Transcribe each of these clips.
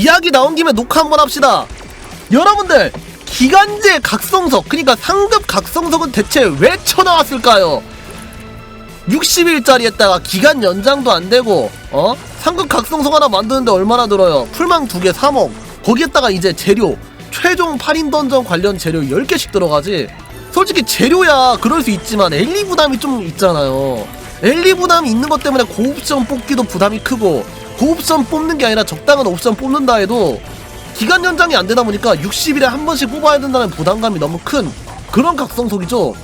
이야기 나온 김에 녹화 한번 합시다. 여러분들 기간제 각성석 그러니까 상급 각성석은 대체 왜 쳐나왔을까요? 60일짜리에다가 기간 연장도 안 되고 어 상급 각성석 하나 만드는데 얼마나 들어요? 풀망 두 개 3억 거기에다가 이제 재료 최종 8인 던전 관련 재료 10개씩 들어가지 솔직히 재료야 그럴 수 있지만 엘리 부담이 좀 있잖아요 엘리 부담이 있는 것 때문에 고옵션 뽑기도 부담이 크고 고옵션 뽑는 게 아니라 적당한 옵션 뽑는다 해도 기간 연장이 안 되다 보니까 60일에 한 번씩 뽑아야 된다는 부담감이 너무 큰 그런 각성석이죠.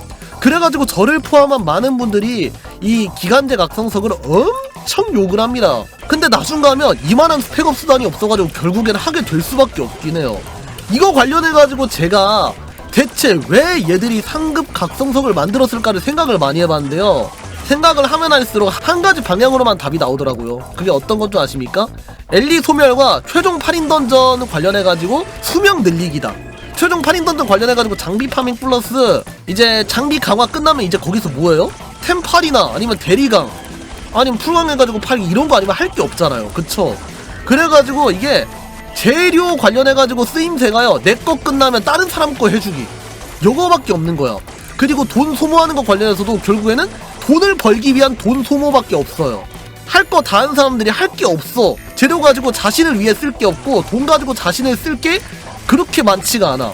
그래가지고 저를 포함한 많은 분들이 이 기간제 각성석을 엄청 욕을 합니다. 근데 나중 가면 이만한 스펙업 수단이 없어가지고 결국엔 하게 될 수밖에 없긴 해요. 이거 관련해가지고 제가 대체 왜 얘들이 상급 각성석을 만들었을까를 생각을 많이 해봤는데요. 생각을 하면 할수록 한 가지 방향으로만 답이 나오더라고요. 그게 어떤 건 줄 아십니까? 엘리 소멸과 최종 8인 던전 관련해가지고 수명 늘리기다. 최종 8인 던전 관련해가지고 장비 파밍 플러스 이제 장비 강화 끝나면 이제 거기서 뭐예요? 템팔이나 아니면 대리강 아니면 풀강 해가지고 팔기 이런 거 아니면 할 게 없잖아요. 그쵸? 그래가지고 이게 재료 관련해가지고 쓰임새가요. 내 거 끝나면 다른 사람 거 해주기. 요거밖에 없는 거야. 그리고 돈 소모하는 거 관련해서도 결국에는 돈을 벌기 위한 돈 소모밖에 없어요. 할 거 다 한 사람들이 할 게 없어. 재료 가지고 자신을 위해 쓸 게 없고 돈 가지고 자신을 쓸 게 그렇게 많지가 않아.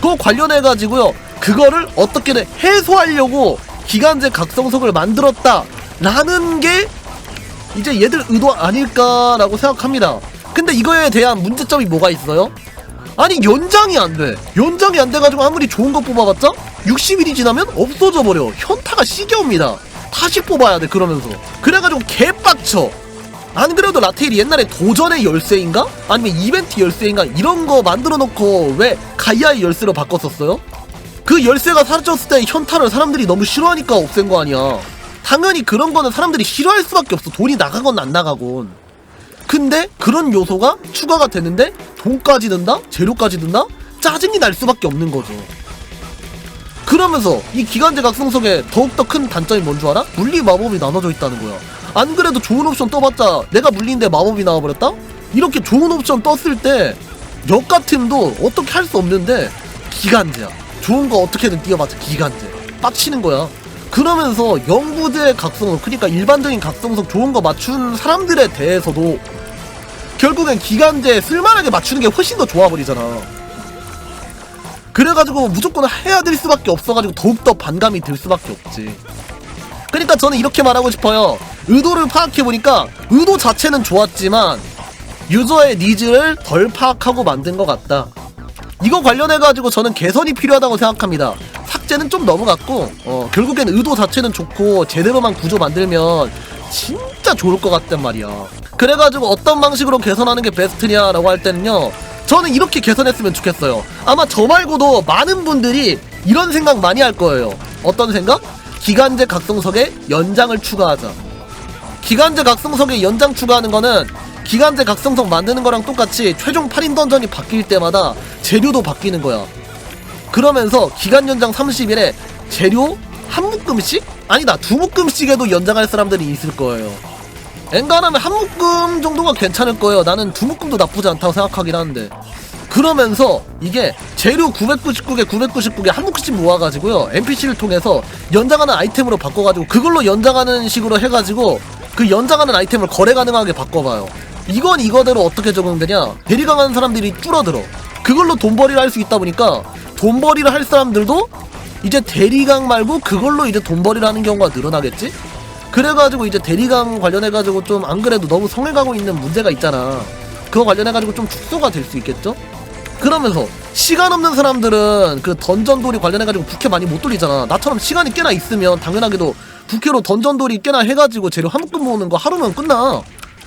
그거 관련해 가지고요. 그거를 어떻게든 해소하려고 기간제 각성석을 만들었다. 라는 게 이제 얘들 의도 아닐까라고 생각합니다. 근데 이거에 대한 문제점이 뭐가 있어요? 아니 연장이 안 돼. 연장이 안 돼가지고 아무리 좋은 거 뽑아봤자 60일이 지나면 없어져 버려. 현타가 시겨옵니다. 다시 뽑아야 돼 그러면서. 그래가지고 개빡쳐. 안 그래도 라테일이 옛날에 도전의 열쇠인가? 아니면 이벤트 열쇠인가? 이런 거 만들어 놓고 왜 가이아의 열쇠로 바꿨었어요? 그 열쇠가 사라졌을 때 현타를 사람들이 너무 싫어하니까 없앤 거 아니야. 당연히 그런 거는 사람들이 싫어할 수밖에 없어. 돈이 나가건 안 나가건. 근데 그런 요소가 추가가 되는데 돈까지 든다? 재료까지 든다? 짜증이 날 수밖에 없는 거죠. 그러면서 이 기간제 각성석의 더욱더 큰 단점이 뭔 줄 알아? 물리 마법이 나눠져 있다는 거야. 안 그래도 좋은 옵션 떠봤자 내가 물리인데 마법이 나와버렸다? 이렇게 좋은 옵션 떴을 때 역같음도 어떻게 할 수 없는데 기간제야. 좋은 거 어떻게든 뛰어봤자 기간제. 빡치는 거야. 그러면서 영구제 각성석, 그러니까 일반적인 각성석 좋은 거 맞춘 사람들에 대해서도 결국엔 기간제 쓸만하게 맞추는 게 훨씬 더 좋아 버리잖아. 그래가지고 무조건 해야 될 수밖에 없어가지고 더욱더 반감이 들 수밖에 없지. 그러니까 저는 이렇게 말하고 싶어요. 의도를 파악해보니까 의도 자체는 좋았지만 유저의 니즈를 덜 파악하고 만든 것 같다. 이거 관련해가지고 저는 개선이 필요하다고 생각합니다. 삭제는 좀 넘어갔고, 어, 결국엔 의도 자체는 좋고, 제대로만 구조 만들면 진짜 좋을 것 같단 말이야. 그래가지고 어떤 방식으로 개선하는 게 베스트냐라고 할 때는요, 저는 이렇게 개선했으면 좋겠어요. 아마 저 말고도 많은 분들이 이런 생각 많이 할 거예요. 어떤 생각? 기간제 각성석에 연장을 추가하자. 기간제 각성석에 연장 추가하는 거는 기간제 각성석 만드는 거랑 똑같이 최종 8인 던전이 바뀔 때마다 재료도 바뀌는 거야. 그러면서 기간 연장 30일에 재료 한 묶음씩? 아니다 두 묶음씩에도 연장할 사람들이 있을 거예요. 엔간하면 한 묶음 정도가 괜찮을 거예요. 나는 두 묶음도 나쁘지 않다고 생각하긴 하는데. 그러면서 이게 재료 999개 999개 한 묶음씩 모아가지고요 NPC를 통해서 연장하는 아이템으로 바꿔가지고 그걸로 연장하는 식으로 해가지고 그 연장하는 아이템을 거래 가능하게 바꿔봐요 이건 이거대로 어떻게 적용되냐 대리강하는 사람들이 줄어들어 그걸로 돈벌이를 할 수 있다 보니까 돈벌이를 할 사람들도 이제 대리강 말고 그걸로 이제 돈벌이를 하는 경우가 늘어나겠지 그래가지고 이제 대리강 관련해가지고 좀 안 그래도 너무 성행하고 있는 문제가 있잖아 그거 관련해가지고 좀 축소가 될 수 있겠죠 그러면서 시간 없는 사람들은 그 던전돌이 관련해가지고 부캐 많이 못 돌리잖아. 나처럼 시간이 꽤나 있으면 당연하게도 부캐로 던전돌이 꽤나 해가지고 재료 한 묶음 모으는 거 하루면 끝나.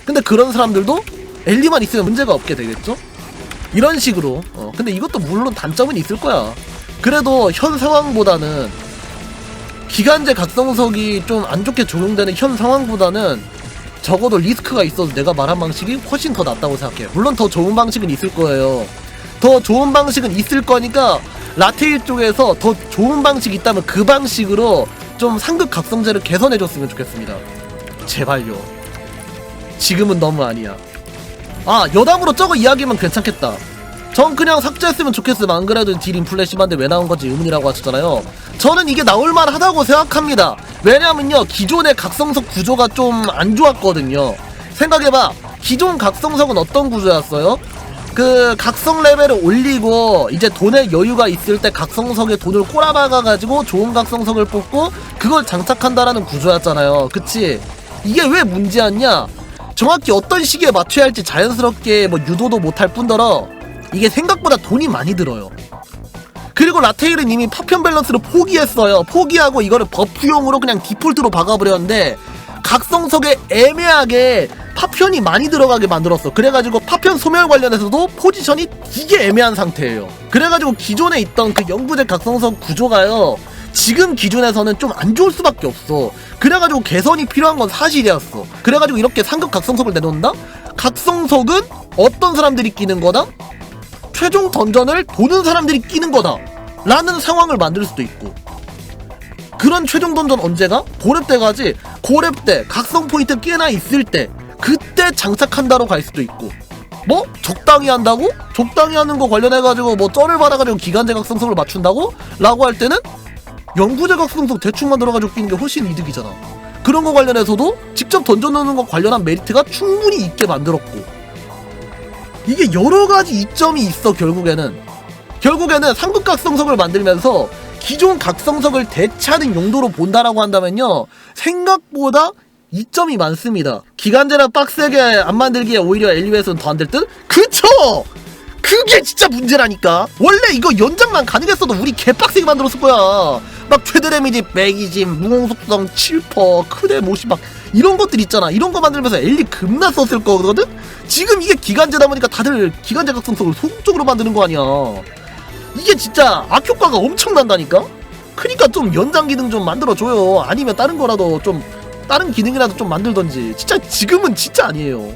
근데 그런 사람들도 엘리만 있으면 문제가 없게 되겠죠? 이런 식으로. 어, 근데 이것도 물론 단점은 있을 거야. 그래도 현 상황보다는 기간제 각성석이 좀 안 좋게 적용되는 현 상황보다는 적어도 리스크가 있어도 내가 말한 방식이 훨씬 더 낫다고 생각해. 물론 더 좋은 방식은 있을 거예요. 더 좋은 방식은 있을 거니까 라테일 쪽에서 더 좋은 방식이 있다면 그 방식으로 좀 상급 각성제를 개선해줬으면 좋겠습니다. 제발요. 지금은 너무 아니야. 아 여담으로 저거 이야기면 괜찮겠다 전 그냥 삭제했으면 좋겠음 안 그래도 딜인 플래시반데 왜 나온 건지 의문이라고 하셨잖아요 저는 이게 나올만 하다고 생각합니다 왜냐면요 기존의 각성석 구조가 좀 안 좋았거든요 생각해봐 기존 각성석은 어떤 구조였어요? 그 각성 레벨을 올리고 이제 돈의 여유가 있을 때 각성석에 돈을 꼬라박아가지고 좋은 각성석을 뽑고 그걸 장착한다라는 구조였잖아요 그치? 이게 왜 문제였냐? 정확히 어떤 시기에 맞춰야 할지 자연스럽게 뭐 유도도 못할 뿐더러 이게 생각보다 돈이 많이 들어요. 그리고 라테일은 이미 파편 밸런스를 포기했어요. 포기하고 이거를 버프용으로 그냥 디폴트로 박아버렸는데 각성석에 애매하게 파편이 많이 들어가게 만들었어. 그래가지고 파편 소멸 관련해서도 포지션이 되게 애매한 상태예요. 그래가지고 기존에 있던 그 영구제 각성석 구조가요. 지금 기준에서는 좀 안 좋을 수밖에 없어. 그래가지고 개선이 필요한 건 사실이었어. 그래가지고 이렇게 상급 각성석을 내놓는다? 각성석은 어떤 사람들이 끼는 거다? 최종 던전을 도는 사람들이 끼는 거다. 라는 상황을 만들 수도 있고. 그런 최종 던전 언제가? 고렙 때가지. 고렙 때 각성 포인트 꽤나 있을 때 그때 장착한다로 갈 수도 있고. 뭐 적당히 한다고? 적당히 하는 거 관련해 가지고 뭐 쩔을 받아가지고 기간제 각성석을 맞춘다고? 라고 할 때는 영구제 각성석 대충 만들어가지고 끼는 게 훨씬 이득이잖아. 그런 거 관련해서도 직접 던져놓는 거 관련한 메리트가 충분히 있게 만들었고. 이게 여러 가지 이점이 있어 결국에는 결국에는 상급 각성석을 만들면서 기존 각성석을 대체하는 용도로 본다라고 한다면요 생각보다 이점이 많습니다 기간제나 빡세게 안 만들기에 오히려 엘리웨이스는 더 안 될 듯? 그쵸! 그게 진짜 문제라니까 원래 이거 연장만 가능했어도 우리 개빡세게 만들었을 거야 막 최대 데미지 120, 무공속성 7%, 크대 50, 막 이런 것들 있잖아. 이런 거 만들면서 엘리 겁나 썼을 거거든? 지금 이게 기간제다 보니까 다들 기간제 각성석을 소극적으로 만드는 거 아니야. 이게 진짜 악효과가 엄청난다니까? 크니까 좀 연장 기능 좀 만들어줘요. 아니면 다른 거라도 좀 다른 기능이라도 좀 만들던지. 진짜 지금은 진짜 아니에요